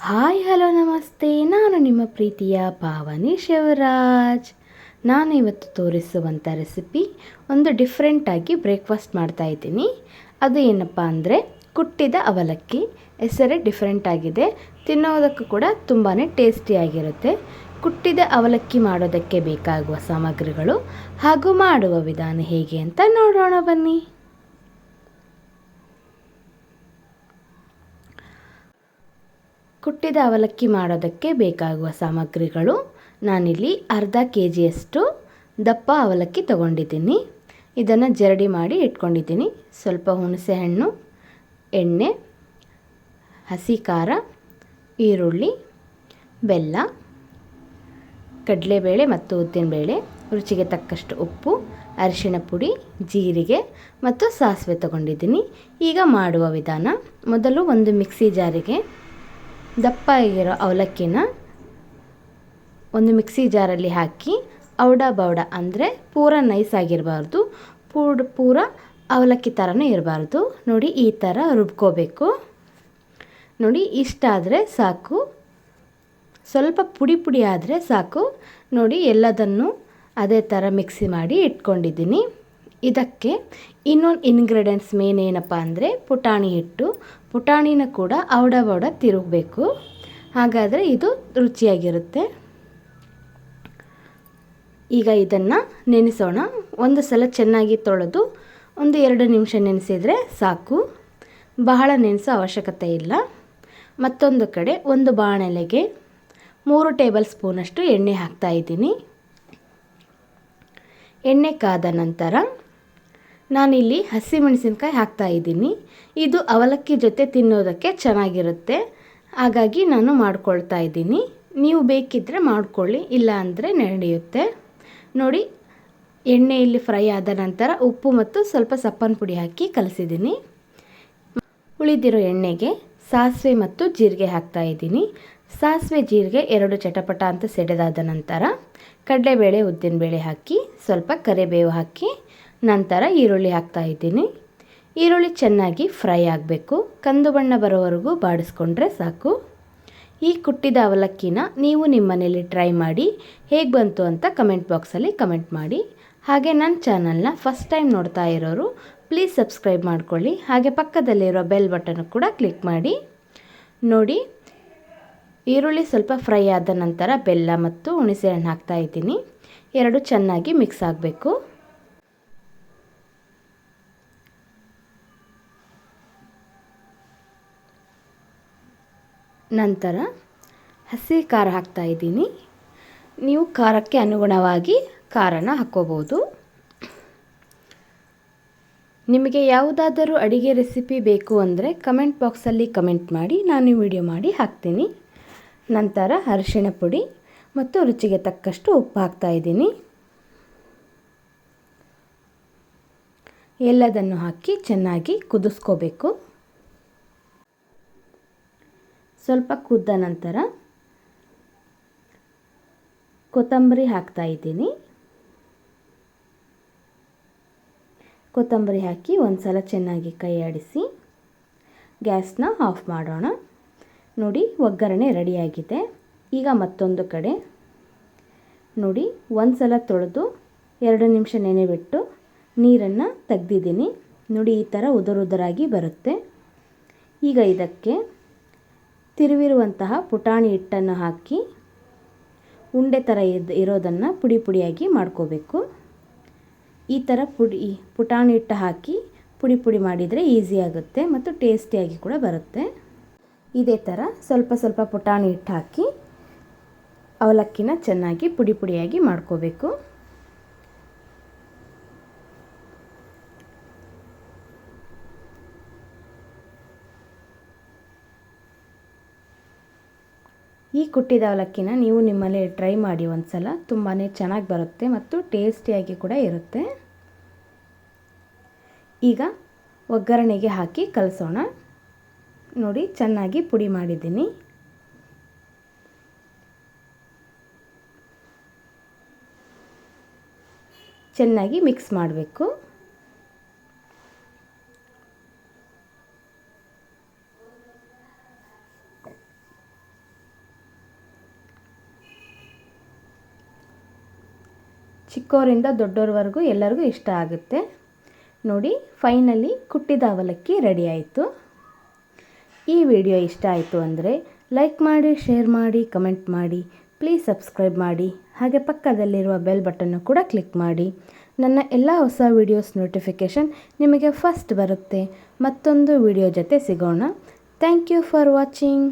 Hi, hello, ನಮಸ್ತೆ. ನಾನು ನಿಮ್ಮ ಪ್ರೀತಿಯ ಭಾವನಿ ಶಿವರಾಜ್. ನಾನು ಇವತ್ತು ತೋರಿಸುವಂಥ ರೆಸಿಪಿ ಒಂದು ಡಿಫ್ರೆಂಟಾಗಿ ಬ್ರೇಕ್ಫಾಸ್ಟ್ ಮಾಡ್ತಾ ಇದ್ದೀನಿ. ಅದು ಏನಪ್ಪ ಅಂದರೆ, ಕುಟ್ಟಿದ ಅವಲಕ್ಕಿ. ಹೆಸರೇ ಡಿಫ್ರೆಂಟ್ ಆಗಿದೆ. ತಿನ್ನೋದಕ್ಕೂ ಕೂಡ ತುಂಬಾ ಟೇಸ್ಟಿಯಾಗಿರುತ್ತೆ ಕುಟ್ಟಿದ ಅವಲಕ್ಕಿ ಮಾಡೋದಕ್ಕೆ ಬೇಕಾಗುವ ಸಾಮಗ್ರಿಗಳು ಹಾಗೂ ಮಾಡುವ ವಿಧಾನ ಹೇಗೆ ಅಂತ ನೋಡೋಣ ಬನ್ನಿ. ಕುಟ್ಟಿದ ಅವಲಕ್ಕಿ ಮಾಡೋದಕ್ಕೆ ಬೇಕಾಗುವ ಸಾಮಗ್ರಿಗಳು ನಾನಿಲ್ಲಿ ಅರ್ಧ ಕೆ ಜಿಯಷ್ಟು ದಪ್ಪ ಅವಲಕ್ಕಿ ತಗೊಂಡಿದ್ದೀನಿ. ಇದನ್ನು ಜರಡಿ ಮಾಡಿ ಇಟ್ಕೊಂಡಿದ್ದೀನಿ. ಸ್ವಲ್ಪ ಹುಣಸೆಹಣ್ಣು ಎಣ್ಣೆ, ಹಸಿ ಖಾರ, ಈರುಳ್ಳಿ, ಬೆಲ್ಲ, ಕಡಲೆಬೇಳೆ ಮತ್ತು ಉದ್ದಿನಬೇಳೆ, ರುಚಿಗೆ ತಕ್ಕಷ್ಟು ಉಪ್ಪು ಅರಿಶಿನ ಪುಡಿ, ಜೀರಿಗೆ ಮತ್ತು ಸಾಸಿವೆ ತಗೊಂಡಿದ್ದೀನಿ. ಈಗ ಮಾಡುವ ವಿಧಾನ, ಮೊದಲು ಒಂದು ಮಿಕ್ಸಿ ಜಾರಿಗೆ ದಪ್ಪ ಆಗಿರೋ ಅವಲಕ್ಕಿನ ಒಂದು ಮಿಕ್ಸಿ ಜಾರಲ್ಲಿ ಹಾಕಿ ಔಡ ಬೌಡ ಅಂದರೆ ಪೂರ ನೈಸ್ ಆಗಿರಬಾರ್ದು. ಪೂಡ್ ಪೂರ ಅವಲಕ್ಕಿ ಥರನೂ ಇರಬಾರ್ದು. ನೋಡಿ ಈ ಥರ ರುಬ್ಕೋಬೇಕು. ನೋಡಿ ಇಷ್ಟಾದರೆ ಸಾಕು. ಸ್ವಲ್ಪ ಪುಡಿ ಪುಡಿ ಆದರೆ ಸಾಕು. ನೋಡಿ ಎಲ್ಲದನ್ನು ಅದೇ ಥರ ಮಿಕ್ಸಿ ಮಾಡಿ ಇಟ್ಕೊಂಡಿದ್ದೀನಿ. ಇದಕ್ಕೆ ಇನ್ನೊಂದು ಇನ್ಗ್ರೀಡಿಯೆಂಟ್ಸ್ ಮೇನ್ ಏನಪ್ಪ ಅಂದರೆ ಪುಟಾಣಿ ಹಿಟ್ಟು. ಪುಟಾಣಿನ ಕೂಡ ಔಡ ಬೌಡ ತಿರುಗಬೇಕು. ಹಾಗಾದರೆ ಇದು ರುಚಿಯಾಗಿರುತ್ತೆ. ಈಗ ಇದನ್ನು ನೆನೆಸೋಣ. ಒಂದು ಸಲ ಚೆನ್ನಾಗಿ ತೊಳೆದು ಒಂದು ಎರಡು ನಿಮಿಷ ನೆನೆಸಿದರೆ ಸಾಕು. ಬಹಳ ನೆನೆಸೋ ಅವಶ್ಯಕತೆ ಇಲ್ಲ. ಮತ್ತೊಂದು ಕಡೆ ಒಂದು ಬಾಣಲೆಗೆ ಮೂರು ಟೇಬಲ್ ಸ್ಪೂನಷ್ಟು ಎಣ್ಣೆ ಹಾಕ್ತಾಯಿದ್ದೀನಿ ಎಣ್ಣೆ ಕಾದ ನಂತರ ನಾನಿಲ್ಲಿ ಹಸಿಮೆಣಸಿನ್ಕಾಯಿ ಹಾಕ್ತಾಯಿದ್ದೀನಿ ಇದು ಅವಲಕ್ಕಿ ಜೊತೆ ತಿನ್ನೋದಕ್ಕೆ ಚೆನ್ನಾಗಿರುತ್ತೆ. ಹಾಗಾಗಿ ನಾನು ಮಾಡ್ಕೊಳ್ತಾ ಇದ್ದೀನಿ. ನೀವು ಬೇಕಿದ್ದರೆ ಮಾಡ್ಕೊಳ್ಳಿ, ಇಲ್ಲ ಅಂದರೆ ನಡೆಯುತ್ತೆ. ನೋಡಿ ಎಣ್ಣೆಯಲ್ಲಿ ಫ್ರೈ ಆದ ನಂತರ ಉಪ್ಪು ಮತ್ತು ಸ್ವಲ್ಪ ಸಪ್ಪನ ಪುಡಿ ಹಾಕಿ ಕಲಸಿದ್ದೀನಿ. ಉಳಿದಿರೋ ಎಣ್ಣೆಗೆ ಸಾಸಿವೆ ಮತ್ತು ಜೀರಿಗೆ ಹಾಕ್ತಾ ಇದ್ದೀನಿ. ಸಾಸಿವೆ, ಜೀರಿಗೆ ಎರಡು ಚಟಪಟ ಅಂತ ಸೆಡೆದಾದ ನಂತರ ಕಡಲೆಬೇಳೆ, ಉದ್ದಿನಬೇಳೆ ಹಾಕಿ, ಸ್ವಲ್ಪ ಕರಿಬೇವು ಹಾಕಿ ನಂತರ ಈರುಳ್ಳಿ ಹಾಕ್ತಾ ಇದ್ದೀನಿ. ಈರುಳ್ಳಿ ಚೆನ್ನಾಗಿ ಫ್ರೈ ಆಗಬೇಕು. ಕಂದು ಬಣ್ಣ ಬರೋವರೆಗೂ ಬಾಡಿಸ್ಕೊಂಡ್ರೆ ಸಾಕು. ಈ ಕುಟ್ಟಿದ ಅವಲಕ್ಕಿನ ನೀವು ನಿಮ್ಮ ಮನೇಲಿ ಟ್ರೈ ಮಾಡಿ, ಹೇಗೆ ಬಂತು ಅಂತ ಕಮೆಂಟ್ ಬಾಕ್ಸಲ್ಲಿ ಕಮೆಂಟ್ ಮಾಡಿ. ಹಾಗೆ ನನ್ನ ಚಾನಲ್ನ ಫಸ್ಟ್ ಟೈಮ್ ನೋಡ್ತಾ ಇರೋರು, ಪ್ಲೀಸ್ ಸಬ್ಸ್ಕ್ರೈಬ್ ಮಾಡ್ಕೊಳ್ಳಿ. ಹಾಗೆ ಪಕ್ಕದಲ್ಲಿರೋ ಬೆಲ್ ಬಟನ್ ಕೂಡ ಕ್ಲಿಕ್ ಮಾಡಿ. ನೋಡಿ, ಈರುಳ್ಳಿ ಸ್ವಲ್ಪ ಫ್ರೈ ಆದ ನಂತರ ಬೆಲ್ಲ ಮತ್ತು ಹುಣಸೆಹಣ್ಣು ಹಾಕ್ತಾ ಇದ್ದೀನಿ. ಎರಡು ಚೆನ್ನಾಗಿ ಮಿಕ್ಸ್ ಆಗಬೇಕು. ನಂತರ ಹಸಿ ಖಾರ ಹಾಕ್ತಾ ಇದ್ದೀನಿ. ನೀವು ಖಾರಕ್ಕೆ ಅನುಗುಣವಾಗಿ ಖಾರನ ಹಾಕ್ಕೋಬೋದು. ನಿಮಗೆ ಯಾವುದಾದರೂ ಅಡಿಗೆ ರೆಸಿಪಿ ಬೇಕು ಅಂದರೆ ಕಮೆಂಟ್ ಬಾಕ್ಸಲ್ಲಿ ಕಮೆಂಟ್ ಮಾಡಿ, ನಾನು ವಿಡಿಯೋ ಮಾಡಿ ಹಾಕ್ತೀನಿ. ನಂತರ ಅರಿಶಿಣ ಪುಡಿ ಮತ್ತು ರುಚಿಗೆ ತಕ್ಕಷ್ಟು ಉಪ್ಪು ಹಾಕ್ತಾ ಇದ್ದೀನಿ. ಎಲ್ಲದನ್ನು ಹಾಕಿ ಚೆನ್ನಾಗಿ ಕುದಿಸ್ಕೋಬೇಕು. ಸ್ವಲ್ಪ ಕುದ್ದ ನಂತರ ಕೊತ್ತಂಬರಿ ಹಾಕ್ತಾ ಇದ್ದೀನಿ. ಕೊತ್ತಂಬರಿ ಹಾಕಿ ಒಂದು ಸಲ ಚೆನ್ನಾಗಿ ಕೈ ಆಡಿಸಿ ಗ್ಯಾಸ್ನ ಆಫ್ ಮಾಡೋಣ. ನೋಡಿ, ಒಗ್ಗರಣೆ ರೆಡಿಯಾಗಿದೆ ಈಗ ಮತ್ತೊಂದು ಕಡೆ. ನೋಡಿ ಒಂದು ಸಲ ತೊಳೆದು ಎರಡು ನಿಮಿಷ ನೆನೆಬಿಟ್ಟು ನೀರನ್ನು ತೆಗ್ದಿದ್ದೀನಿ. ನೋಡಿ, ಈ ಥರ ಉದುರುದುರಾಗಿ ಬರುತ್ತೆ. ಈಗ ಇದಕ್ಕೆ ತಿರುವಿರುವಂತಹ ಪುಟಾಣಿ ಹಿಟ್ಟನ್ನು ಹಾಕಿ ಉಂಡೆ ಥರ ಇದ್ದು ಇರೋದನ್ನು ಪುಡಿ ಪುಡಿಯಾಗಿ ಮಾಡ್ಕೋಬೇಕು. ಈ ಥರ ಪುಡಿ, ಪುಟಾಣಿ ಹಿಟ್ಟು ಹಾಕಿ ಪುಡಿ ಪುಡಿ ಮಾಡಿದರೆ ಈಸಿ ಆಗುತ್ತೆ ಮತ್ತು ಟೇಸ್ಟಿಯಾಗಿ ಕೂಡ ಬರುತ್ತೆ. ಇದೇ ಥರ ಸ್ವಲ್ಪ ಸ್ವಲ್ಪ ಪುಟಾಣಿ ಹಿಟ್ಟು ಹಾಕಿ ಅವಲಕ್ಕಿನ ಚೆನ್ನಾಗಿ ಪುಡಿ ಪುಡಿಯಾಗಿ ಮಾಡ್ಕೋಬೇಕು. ಈ ಕುಟ್ಟಿದ ಅವಲಕ್ಕಿನ ನೀವು ನಿಮ್ಮಲ್ಲಿ ಟ್ರೈ ಮಾಡಿ ಒಂದು ಸಲ ತುಂಬಾ ಚೆನ್ನಾಗಿ ಬರುತ್ತೆ ಮತ್ತು ಟೇಸ್ಟಿಯಾಗಿ ಕೂಡ ಇರುತ್ತೆ. ಈಗ ಒಗ್ಗರಣೆಗೆ ಹಾಕಿ ಕಲಸೋಣ. ನೋಡಿ, ಚೆನ್ನಾಗಿ ಪುಡಿ ಮಾಡಿದ್ದೀನಿ. ಚೆನ್ನಾಗಿ ಮಿಕ್ಸ್ ಮಾಡಬೇಕು. ಚಿಕ್ಕವರಿಂದ ದೊಡ್ಡೋರವರೆಗೂ ಎಲ್ಲರಿಗೂ ಇಷ್ಟ ಆಗುತ್ತೆ. ನೋಡಿ ಫೈನಲಿ ಕುಟ್ಟಿದ ಅವಲಕ್ಕಿ ರೆಡಿ ಆಯಿತು. ಈ ವಿಡಿಯೋ ಇಷ್ಟ ಆಯಿತು ಅಂದರೆ ಲೈಕ್ ಮಾಡಿ ಶೇರ್ ಮಾಡಿ ಕಮೆಂಟ್ ಮಾಡಿ ಪ್ಲೀಸ್ ಸಬ್ಸ್ಕ್ರೈಬ್ ಮಾಡಿ. ಹಾಗೆ ಪಕ್ಕದಲ್ಲಿರುವ ಬೆಲ್ ಬಟನ್ನು ಕೂಡ ಕ್ಲಿಕ್ ಮಾಡಿ. ನನ್ನ ಎಲ್ಲ ಹೊಸ ವಿಡಿಯೋಸ್ ನೋಟಿಫಿಕೇಷನ್ ನಿಮಗೆ ಫಸ್ಟ್ ಬರುತ್ತೆ. ಮತ್ತೊಂದು ವಿಡಿಯೋ ಜೊತೆ ಸಿಗೋಣ. Thank you for watching